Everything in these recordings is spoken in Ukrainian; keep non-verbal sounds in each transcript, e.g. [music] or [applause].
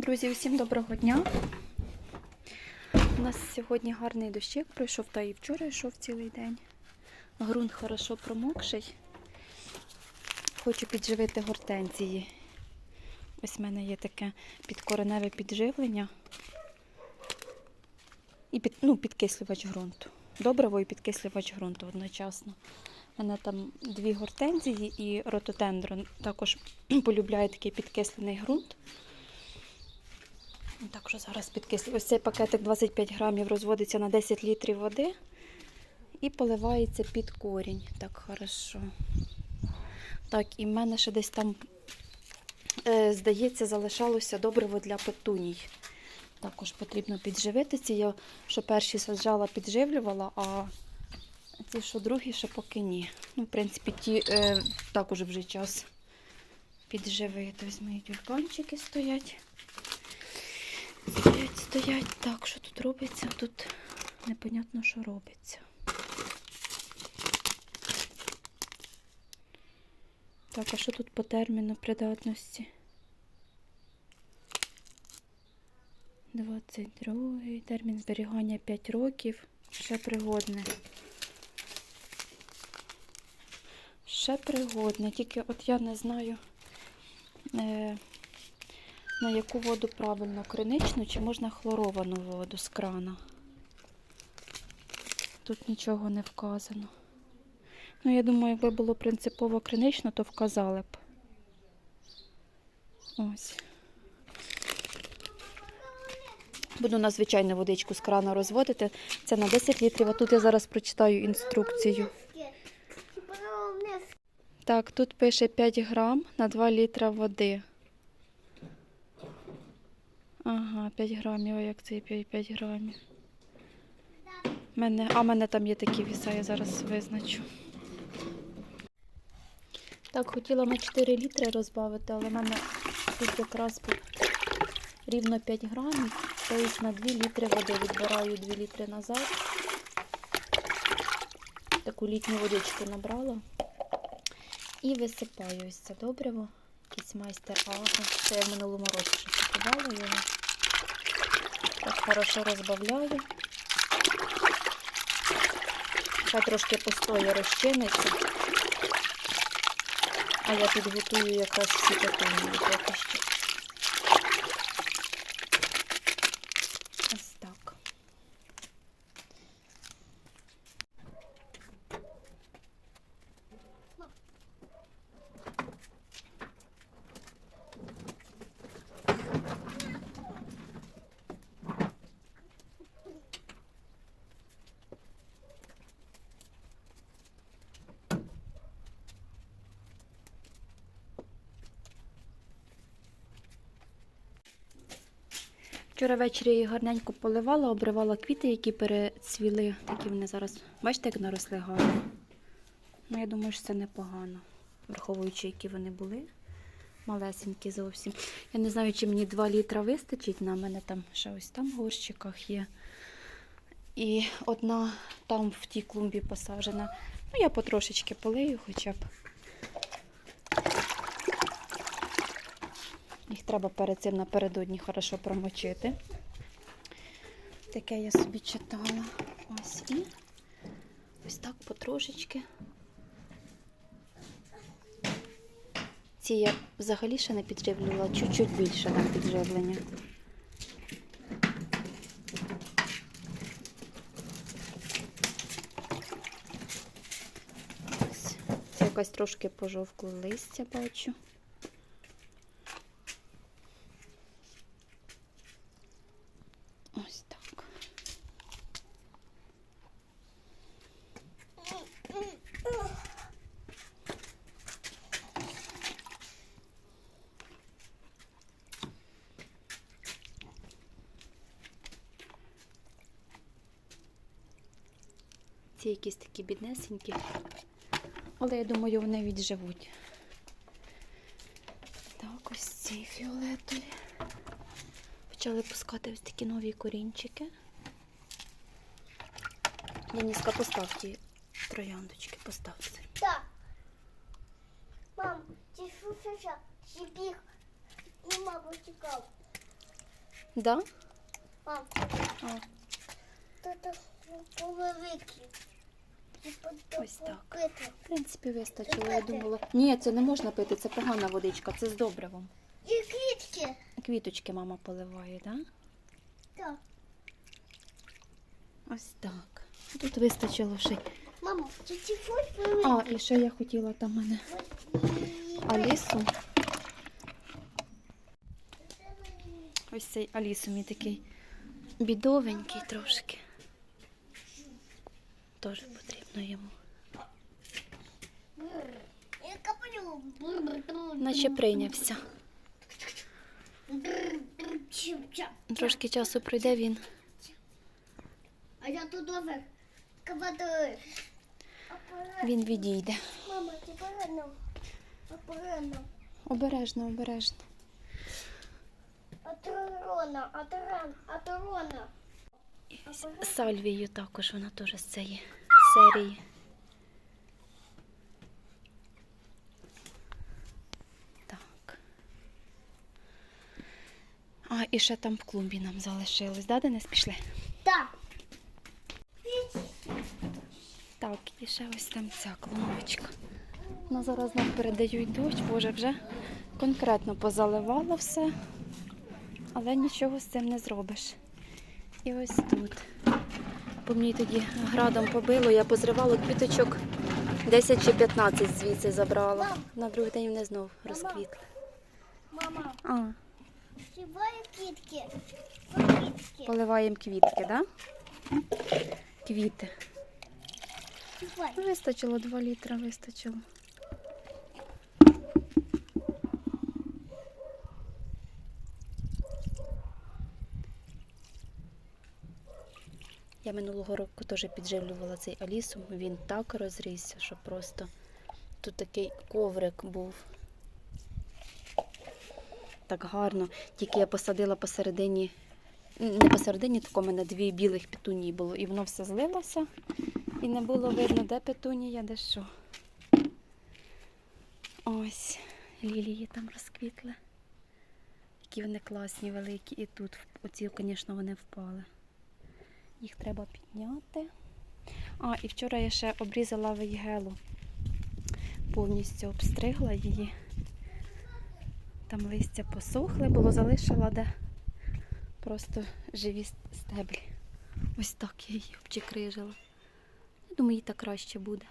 Друзі, усім доброго дня. У нас сьогодні гарний дощик пройшов, та і вчора йшов цілий день. Грунт хорошо промокший. Хочу підживити гортензії. Ось в мене є таке підкореневе підживлення. І під, ну, підкислювач ґрунту. Добриво і підкислювач ґрунту одночасно. У мене там дві гортензії і рототендрон також [clears throat] полюбляє такий підкислений ґрунт. Так що зараз підкислю. Ось цей пакетик 25 грамів розводиться на 10 літрів води і поливається під корінь. Так, хорошо. Так, і в мене ще десь там, е, здається, залишалося добриво для петуній. Також потрібно підживити ці. Я що перші саджала, підживлювала, а ці, що другі, ще поки ні. Ну, в принципі, ті е, також вже час підживити. Ось мої тюльпанчики стоять. Стоять, стоять. Так, що тут робиться? Тут непонятно, що робиться. Так, а що тут по терміну придатності? 22 термін зберігання 5 років. Ще пригодне. Ще пригодне, тільки от я не знаю, е, на яку воду правильно криничну, чи можна хлоровану воду з крана. Тут нічого не вказано. Ну, я думаю, якби було принципово кринично, то вказали б. Ось. Буду на звичайну водичку з крана розводити. Це на 10 літрів, а тут я зараз прочитаю інструкцію. Так, тут пише 5 грам на 2 літра води. Ага, 5 грамів, а як це 5, 5 грамів? Мене, а в мене там є такі віса, я зараз визначу. Так, хотіла на 4 літри розбавити, але в мене тут якраз рівно 5 грамів. Тобто на 2 літри води відбираю 2 літри назад. Таку літню водичку набрала. І висипаю ось це добриво. Якийсь майстер агро. Це я в минулому році купувала його. Так хорошо розбавляю. Хай трошки постоє розчиниться. А я підготую якраз всі поки що. Ось так. Вчора ввечері її гарненько поливала, обривала квіти, які перецвіли. Такі вони зараз, бачите, як наросли гарно. Ну, я думаю, що це непогано, враховуючи, які вони були. Малесенькі зовсім. Я не знаю, чи мені 2 літра вистачить. На мене там ще ось там в горщиках є. І одна там в тій клумбі посаджена. Ну, я потрошечки полию хоча б. Їх треба перед цим напередодні хорошо промочити. Таке я собі читала. Ось і ось так потрошечки. Ці я взагалі ще не підживлювала, чуть-чуть більше там підживлення. Ось. Це якась трошки пожовкле листя бачу. Ось так. Ці якісь такі біднесенькі. Але я думаю, вони відживуть. Так, ось ці фіолетові. Почали пускати ось такі нові корінчики. Дениска, постав ті трояндочки, постав це. Да. Мам, ти що що? Сібіг і мабу чекав. Да? Мам, А, тут повеликі. Ось так. В принципі, вистачило, я думала. Ні, це не можна пити, це погана водичка, це з добривом. І квітки. Квіточки мама поливає, так? Так. Ось так. Тут вистачило ще. це телефон А, і ще я хотіла там мене Алісу. Ось цей Алісу мій такий бідовенький трошки. Теж потрібно йому. Наче прийнявся. Трошки часу пройде він. А я тут. Кабадуєш. Він відійде. Мама, ти порано. Порано. Обережно, обережно. Аторона, аторан, аторона. Сальвією також вона теж з цієї серії. Так. А, і ще там в клумбі нам залишилось, да, Денис, пішли? Так. Так, і ще ось там ця клумбочка. Ну, зараз нам передають дощ, боже, вже конкретно позаливало все, але нічого з цим не зробиш. І ось тут. По мені тоді градом побило, я позривала квіточок 10 чи 15 звідси забрала. На другий день вони знов розквітли. Мама, А, поливаємо квітки. квітки. поливаємо квітки, так? Да? Квіти. Вистачило 2 літра, вистачило. Я минулого року теж підживлювала цей Алісу. Він так розрісся, що просто тут такий коврик був. Так гарно. Тільки я посадила посередині, не посередині, тако в мене дві білих петунії було, і воно все злилося. І не було видно, де петунія, де що. Ось, лілії там розквітли. Які вони класні, великі. І тут, оці, звісно, вони впали. Їх треба підняти. А, і вчора я ще обрізала вейгелу. Повністю обстригла її. Там листя посохли, було залишила, де просто живі стеблі. Ось так я її обчекрижила. Я думаю, їй так краще буде.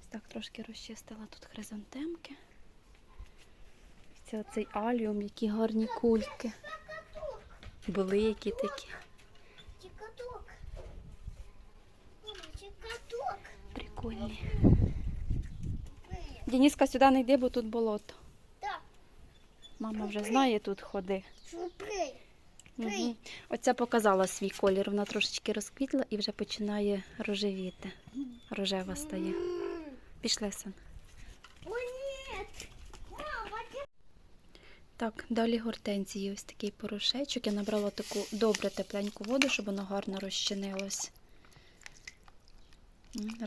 Ось так трошки розчистила тут хризантемки. Це оцей аліум, які гарні кульки. Великі такі. Чекаток. Чекаток. Прикольні. Дініска сюди не йди, бо тут болото. Так, Мама вже знає тут ходи. Угу. Оця показала свій колір. Вона трошечки розквітла і вже починає рожевіти. Рожева стає. Пішли, сон. О, ні. Мама, ти... Так, далі гортензії. Ось такий порошечок. Я набрала таку добре тепленьку воду, щоб воно гарно розчинилось.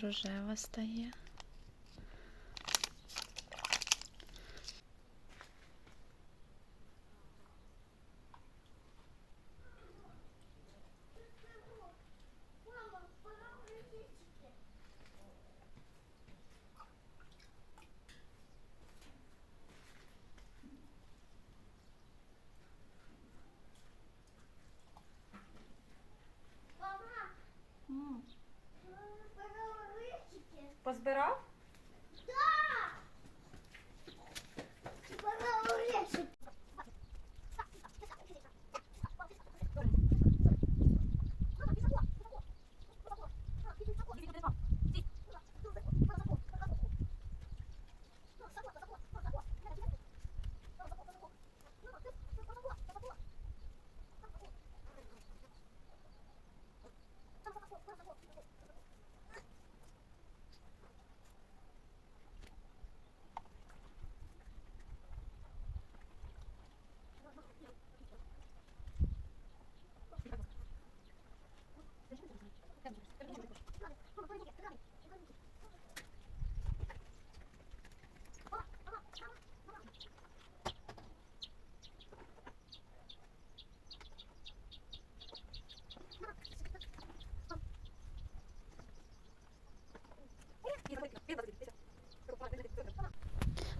Рожева стає.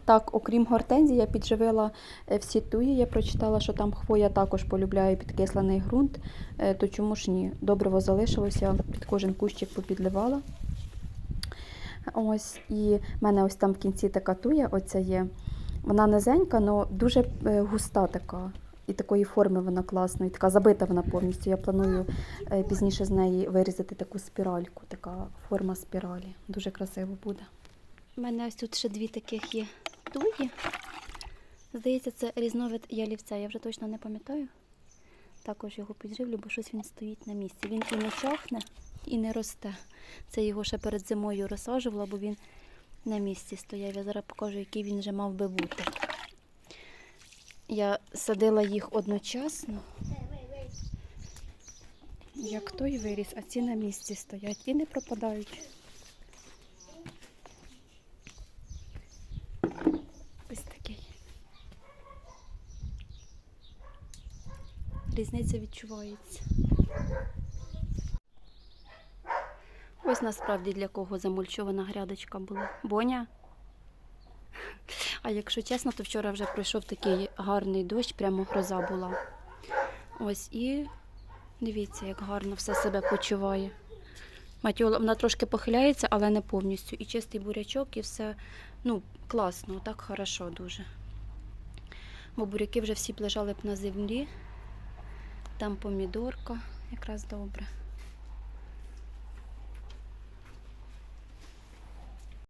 Так, окрім гортензії, я підживила е, всі туї. Я прочитала, що там хвоя також полюбляє підкислений ґрунт. Е, То чому ж ні? Добриво залишилося, під кожен кущик попідливала. Ось, і в мене ось там в кінці така туя, оця є. Вона низенька, але дуже е, густа така. І такої форми вона класної, така забита вона повністю. Я планую пізніше з неї вирізати таку спіральку, така форма спіралі. Дуже красиво буде. У мене ось тут ще дві таких є туї. Здається, це різновид ялівця, я вже точно не пам'ятаю. Також його підживлю, бо щось він стоїть на місці. Він і не чахне, і не росте. Це його ще перед зимою розсаджувала, бо він на місці стояв. Я зараз покажу, який він вже мав би бути. Я садила їх одночасно, як той виріс, а ці на місці стоять і не пропадають. Ось такий. Різниця відчувається. Ось насправді для кого замульчована грядочка була. Боня. А якщо чесно, то вчора вже пройшов такий гарний дощ, прямо гроза була. Ось і дивіться, як гарно все себе почуває. Матіола, вона трошки похиляється, але не повністю. І чистий бурячок, і все ну, класно, так хорошо дуже. Бо буряки вже всі б лежали б на землі. Там помідорка, якраз добре.